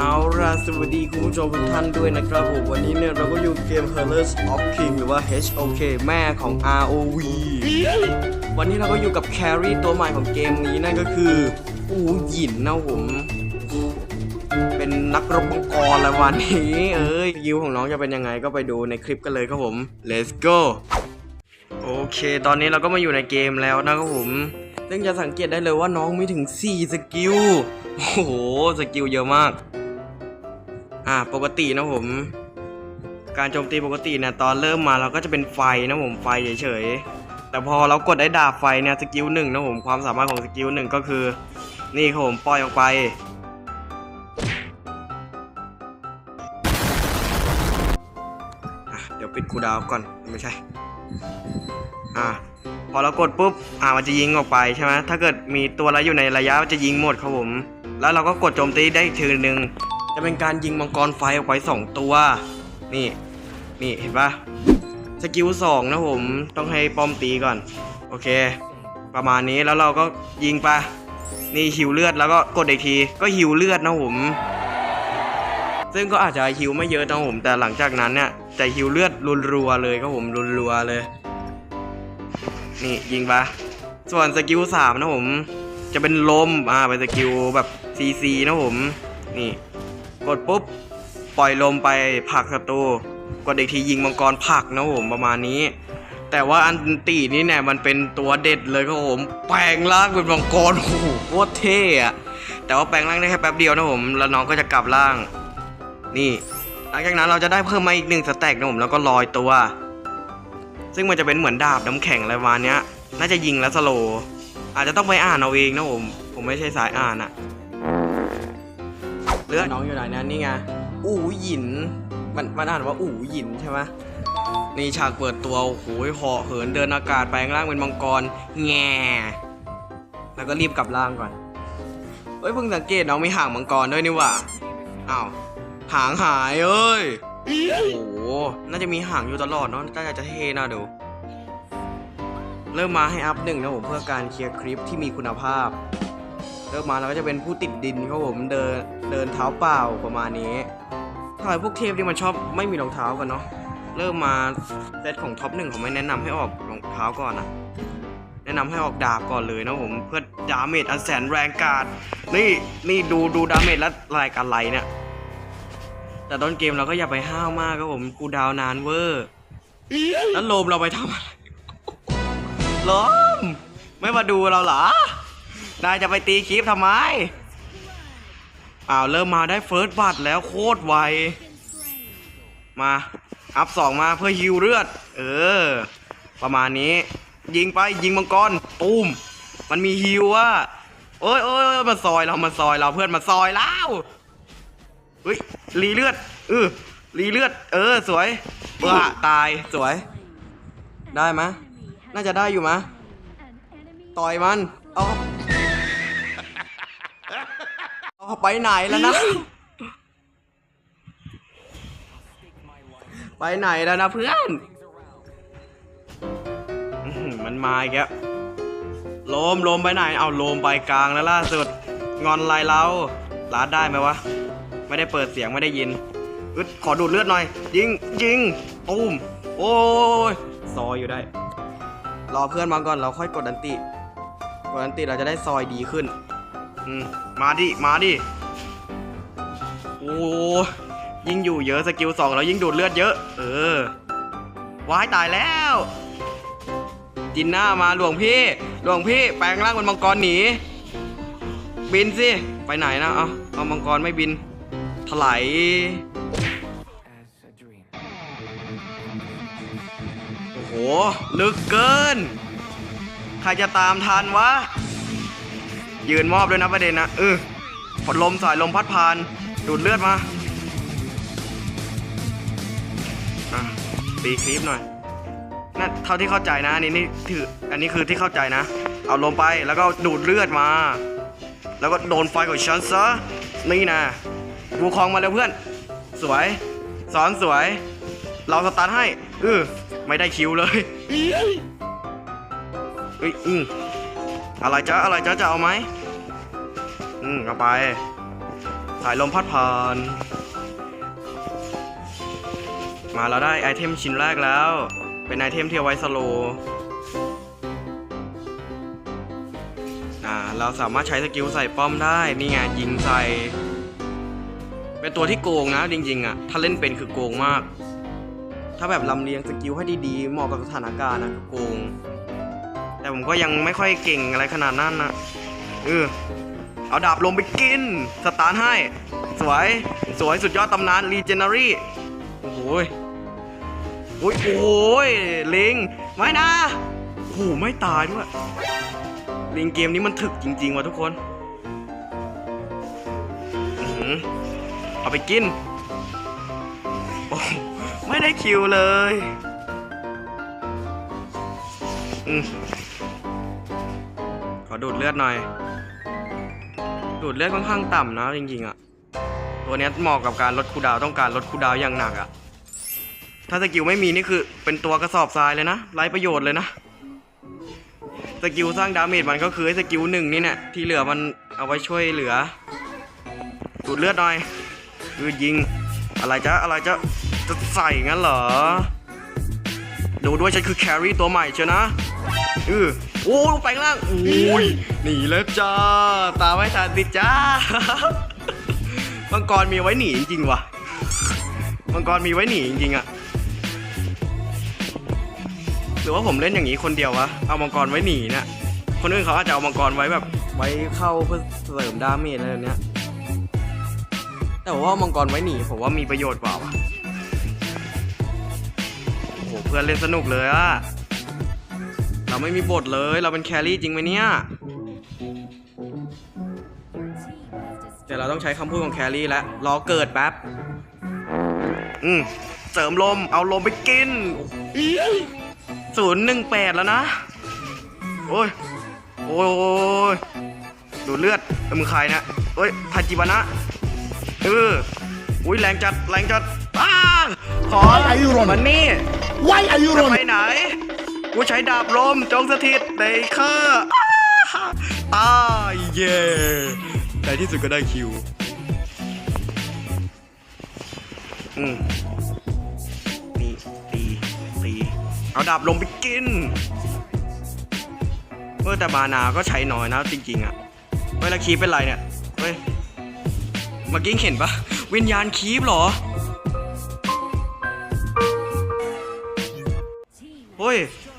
เอาล่ะสวัสดีคุณผู้ชมทุกท่านด้วยนะครับผมวันนี้เนี่ยเราก็อยู่เกม h e r l e s of King หรือว่า HOK แม่ของ ROV วันนี้เราก็อยู่กับแครี่ตัวใหม่ของเกมนี้นั่นก็คือ อูหยินนะผม เป็นนักรบมังกรแล้ววันนี้ เอ้ยยิวของน้องจะเป็นยังไงก็ไปดูในคลิปกันเลยครับผม let's go โอเค ตอนนี้เราก็มาอยู่ในเกมแล้วนะครับผมซึ่งจะสังเกตได้เลยว่าน้องมีถึง 4 สกิล โอ้โห สกิลเยอะมาก อ่าปกตินะผม การโจมตีปกติเนี่ยตอนเริ่มมาเราก็จะเป็นไฟนะผมไฟเฉยๆแต่พอเรากดไอ้ดาบไฟเนี่ยสกิลหนึ่งนะผมความสามารถของสกิลหนึ่งก็คือ นี่ครับผมปล่อยออกไปเดี๋ยวปิดคูดาวก่อนไม่ใช่อะพอเรากดปุ๊บ อ่ามันจะยิงออกไปใช่ไหมถ้าเกิดมีตัวอะไรอยู่ในระยะจะยิงหมดครับผม แล้วเราก็กดโจมตีได้อีกทีหนึ่ง จะเป็นการยิงมังกรไฟออกไปสองตัว นี่ นี่เห็นปะสกิลสองนะผม ต้องให้ป้อมตีก่อน โอเค ประมาณนี้แล้วเราก็ยิงไป นี่หิวเลือดแล้วก็กดอีกที ก็หิวเลือดนะผม ซึ่งก็อาจจะหิวไม่เยอะนะผม แต่หลังจากนั้นเนี่ยจะหิวเลือดรัวๆเลยครับผมรัวๆเลย นี่ยิงปะส่วนสกิลสามนะผม จะเป็นลม อ่า เป็นสกิลแบบซีซีนะผม นี่ กดปุ๊บ ปล่อยลมไปผลักศัตรูกดอีกทียิงมังกรผลักนะผมประมาณนี้ แต่ว่าอันตีนี่เนี่ยมันเป็นตัวเด็ดเลยครับผมแปลงร่างเป็นมังกรโอ้โหโคตรเท่อะแต่ว่าแปลงร่างได้แค่แป๊บเดียวนะผมแล้วน้องก็จะกลับร่าง นี่หลังจากนั้นเราจะได้เพิ่มมาอีกหนึ่งสแต็กนะผมแล้วก็ลอยตัว ซึ่งมันจะเป็นเหมือนดาบน้ำแข็งอะไรประมาณเนี้ย น่าจะยิงแล้วสโลอาจจะต้องไปอ่านเอาเองนะผม ผมไม่ใช่สายอ่านอะ เลือดน้องอยู่ไหนนะนี่ไงอู่หยิน มันมันอ่านว่าอู่หยินใช่ไหมนี่ฉากเปิดตัวโอ้โหเหาะเหินเดินอากาศแปลงร่างเป็นมังกรแง่แล้วก็รีบกลับร่างก่อนเฮ้ยเพิ่งสังเกตน้องมีหางมังกรด้วยนี่ว่าอ้าวหางหายเอ้ยโอ้โหน่าจะมีหางอยู่ตลอดเนาะน่าจะเท่น่าดูเริ่มมาให้อัพหนึ่งนะผมเพื่อการเคลียร์คลิปที่มีคุณภาพ เริ่มมาเราก็จะเป็นผู้ติดดินครับผมเดินเดินเท้าเปล่าประมาณนี้ทำไมพวกเทพที่มันชอบไม่มีรองเท้ากันเนาะเริ่มมาเซตของท็อปหนึ่งเขาไม่แนะนำให้ออกรองเท้าก่อนนะแนะนำให้ออกดาบก่อนเลยนะผมเพื่อดาเมจอันแสนแรงกาดนี่นี่ดูดูดาเมจและรายการไรเนี่ยแต่ต้นเกมเราก็อย่าไปห้าวมากครับผมกูดาวนานเวอร์แล้วโลมเราไปทำอะไรโลมไม่มาดูเราเหรอ นายจะไปตีคลิปทำไม อ้าว เริ่มมาได้เฟิร์สบัตแล้วโคตรไว มา อัพสองมาเพื่อฮิวเลือด เออ ประมาณนี้ ยิงไปยิงมังกรตูมมันมีฮิวว่าโอ้ยโอ้ยโอ้ยมันซอยเรามันซอยเราเพื่อนมันซอยแล้วเฮ้ยรีเลือดเออรีเลือด เออ สวยว้าตายสวย ได้ไหมน่าจะได้อยู่มะต่อยมันเอา เอาไปไหนแล้วนะ ไปไหนแล้วนะเพื่อน มันมาอีกแล้วโลมโลมไปไหน เอาโลมไปกลางแล้วล่าสุด งอนลายเราลาดได้ไหมวะ ไม่ได้เปิดเสียงไม่ได้ยินอึดขอดูดเลือดหน่อย ยิงยิงตูมโอ้ยซอยอยู่ได้ รอเพื่อนมาก่อนเราค่อยกดอันติกดอันติเราจะได้ซอยดีขึ้น อืม มาดิ มาดิ โอ้ยิ่งอยู่เยอะสกิลสองเรายิ่งดูดเลือดเยอะ เออว้ายตายแล้ว จินหน้ามาหลวงพี่หลวงพี่แปลงร่างเป็นมังกรหนี บินสิ ไปไหนนะ เอาเอามังกรไม่บิน ถลายโอ้โห ลึกเกิน ใครจะตามทันวะ ยืนมอบด้วยนะประเด็นนะเออพดลมสายลมพัดผ่าน ดูดเลือดมาตีคลิปหน่อยนั่นเท่าที่เข้าใจนะอันนี้นี่ถืออันนี้คือที่เข้าใจนะ เอาลงไปแล้วก็ดูดเลือดมา แล้วก็โดนไฟของฉันซะนี่นะบูคองมาแล้วเพื่อน สวย สอนสวย เราสตาร์ทให้เออไม่ได้คิวเลยเอ้ยอืม อะไรจ๊ะอะไรจ๊ะจะเอาไหมอืมเอาไป สายลมพัดผ่าน มาเราได้ไอเทมชิ้นแรกแล้ว เป็นไอเทมที่เอาไว้สโลอ่าเราสามารถใช้สกิลใส่ป้อมได้นี่ไงยิงใส่ เป็นตัวที่โกงนะจริงๆอะถ้าเล่นเป็นคือโกงมาก ถ้าแบบลำเลียงสกิลให้ดีๆเหมาะกับสถานการณ์นะโกง แต่ผมก็ยังไม่ค่อยเก่งอะไรขนาดนั้นนะเออเอาดาบลงไปกิน สตาร์ทให้ สวย สวยสุดยอดตำนานรีเจน a รี่ โอ้โหยโอ้ยโอ้ยลิง ไม่นะโอ้โหไม่ตายด้วย ลิงเกมนี้มันถึกจริง ๆ ว่ะทุกคนเอาไปกิน ไม่ได้คิวเลย อืม ดูดเลือดหน่อย ดูดเลือดค่อนข้างต่ำนะจริงๆอะตัวเนี้ยเหมาะกับการลดคูดาวต้องการลดคูดาวอย่างหนักอะถ้าสกิลไม่มีนี่คือเป็นตัวกระสอบทรายเลยนะไร้ประโยชน์เลยนะสกิลสร้างดาเมจมันก็คือสกิลหนึ่งนี่เนี่ยที่เหลือมันเอาไว้ช่วยเหลือ ดูดเลือดหน่อยคือยิง อะไรจะอะไรจะจะใส่งั้นเหรอ ดูด้วยฉันคือแครี่ตัวใหม่เชียวนะเออโอ้ลงไปข้างล่างโอ้ยหนีแล้วจ้า ตาไม่ทันติจ้ามังกรมีไว้หนีจริงๆว่ะมังกรมีไว้หนีจริงๆอะหรือว่าผมเล่นอย่างนี้คนเดียววะเอามังกรไว้หนีเนี่ยคนอื่นเขาอาจจะเอามังกรไว้แบบ ไว้เข้าเพื่อเสริมดาเมจอะไรแบบเนี้ยแต่ว่ามังกรไว้หนีผมว่ามีประโยชน์กว่าวะโอ้โห เพื่อนเล่นสนุกเลยอะเราไม่มีบทเลย เราเป็นแครี่จริงไหมเนี่ย เดี๋ยวเราต้องใช้คำพูดของแครี่แล้วรอเกิดแป๊บ อืมเสริมลม เอาลมไปกินศูนย์หนึ่งแปดแล้วนะ โอ้ย โอ้ยอยดูเลือดเอ้ยมึงใครนะเอ้ยทาจิบานะ เออ อุ้ยแรงจัด แรงจัดอ้าขอ Why are you running? มันนี่ Why are you จะไป running? ไหน กูใช้ดาบลมจงสถิตในข้าอ้าตายเย่ในที่สุดก็ได้คิว อืมนี่ตีตีเอาดาบลมไปกิน เออแต่บานาก็ใช้น้อยนะจริงๆอะเฮ้ยแล้วคีบเป็นไรเนี่ย เฮ้ยเมื่อกี้เห็นปะวิญญาณคีบเหรอ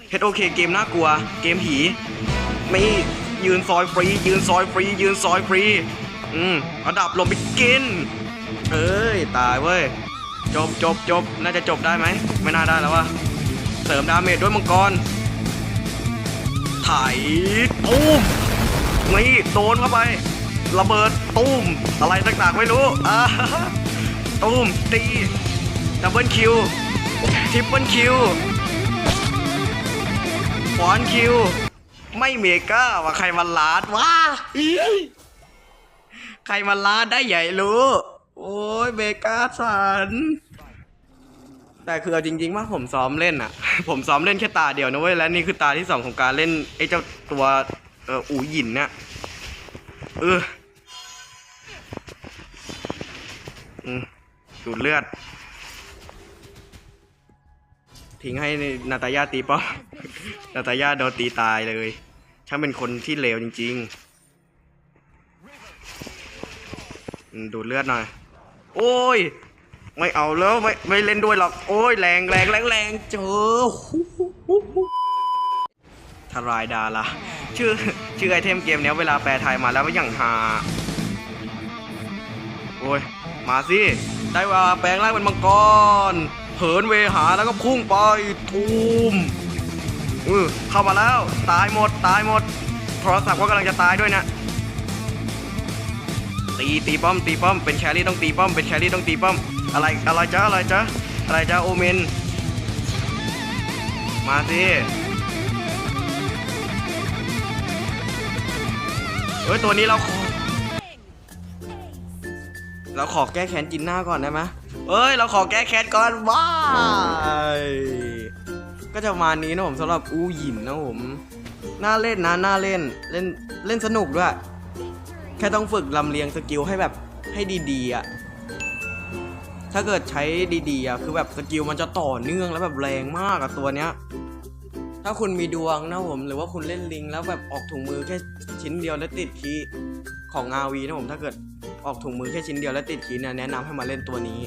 เฮ้ย HOK เกมน่ากลัว เกมผีไม่ยืนซอยฟรี ยืนซอยฟรี ยืนซอยฟรี อืมเอาดับลงไปกิน เอ้ย ตายเว้ย จบจบจบน่าจะจบได้ไหม ไม่น่าได้แล้ววะเสริมดาเมจด้วยมังกรไถตุ้มนี่โดนเข้าไประเบิดตุ้มอะไรต่างๆไม่รู้อ่าตุ้มตีดับเบิลคิวทริปเปิลคิว ขวานคิว ไม่เมกาว่าใครมาลาดวะใครมาลาดได้ใหญ่รู้ โอ้ยเมกาสัน แต่คือเอาจริงๆว่าผมซ้อมเล่นอะผมซ้อมเล่นแค่ตาเดียวนะเว้ย และนี่คือตาที่สองของการเล่นไอ้เจ้าตัวเอออูหยินเนี่ยเออดูเลือด ทิ้งให้นาตาญาตีป้อม นาตาญาโดนตีตายเลยฉันเป็นคนที่เลวจริงๆ ดูดเลือดหน่อย โอ้ย ไม่เอาแล้วไม่ไม่เล่นด้วยหรอก โอ้ยแรงแรงแรงแรงเจอทรายดาละชื่อชื่อไอเทมเกมเนี้ยเวลาแปลไทยมาแล้วก็อย่างฮาโอ้ย มาสิ ได้เวลาแปลงร่างเป็นมังกร เหินเวหาแล้วก็พุ่งไปทูมเออเข้ามาแล้วตายหมดตายหมดโทรศัพท์ก็กำลังจะตายด้วยนะตีตีป้อมตีป้อมเป็นแครี่ต้องตีป้อมเป็นแครี่ต้องตีป้อมอะไรอะไรจ้าอะไรจ้าอะไรจ้าโอเมนมาสิเฮ้ยตัวนี้เราขอเราขอแก้แค้นจินหน้าก่อนได้ไหม เอ้ย เราขอแก้แค้นก่อนวายก็จะประมาณนี้นะผมสำหรับอูหยินนะผมน่าเล่นนะน่าเล่นเล่นเล่นสนุกด้วย แค่ต้องฝึกลำเลียงสกิลให้แบบให้ดีๆอะถ้าเกิดใช้ดีๆอะคือแบบสกิลมันจะต่อเนื่องแล้วแบบแรงมากอะตัวเนี้ย ถ้าคุณมีดวงนะผมหรือว่าคุณเล่นลิง แล้วแบบออกถุงมือแค่ชิ้นเดียวแล้วติดคีย์ของ RV นะผมถ้าเกิด ออกถุงมือแค่ชิ้นเดียวแล้วติดคีเนี่ยแนะนำให้มาเล่นตัวนี้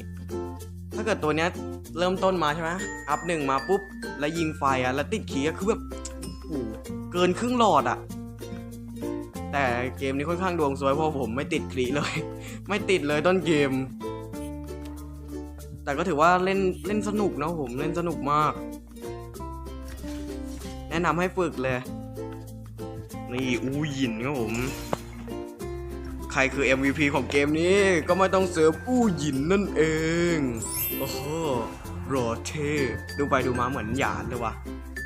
ถ้าเกิดตัวเนี้ยเริ่มต้นมาใช่ไหมอัพหนึ่งมาปุ๊บ แล้วยิงไฟอะแล้วติดขีก็คือแบบโอ้โหเกินครึ่งหลอดอะ แต่เกมนี้ค่อนข้างดวงสวยเพราะผมไม่ติดคลีเลย ไม่ติดเลยต้นเกม แต่ก็ถือว่าเล่นเล่นสนุกนะผมเล่นสนุกมาก แนะนำให้ฝึกเลย นี่อูหยินครับผม ใครคือ MVP ของเกมนี้ก็ไม่ต้องเสิร์ฟอู้หยินนั่นเอง โอ้โหโรเทดูไปดูมาเหมือนหยานเลยว่ะ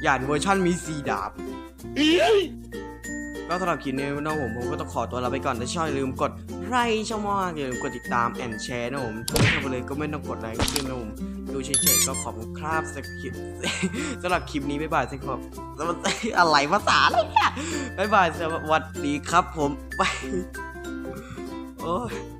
หยานเวอร์ชั่นมีสีดาบก็สำหรับคลิปนี้นะผมผมก็ต้องขอตัวลาไปก่อนถ้าชอบอย่าลืมกดไลค์ช่องมากอย่าลืมกดติดตามแอนแชร์นะผมถ้าไม่ทำไปเลยก็ไม่ต้องกดไลค์ขึ้นนะผมดูเฉยๆก็ขอบคุณครับสคริปต์สำหรับคลิปนี้บ๊ายบายสิครับแล้วมันอะไรภาษาอะไรเนี่ยบ๊ายบายสวัสดีครับผมไป โอ้ย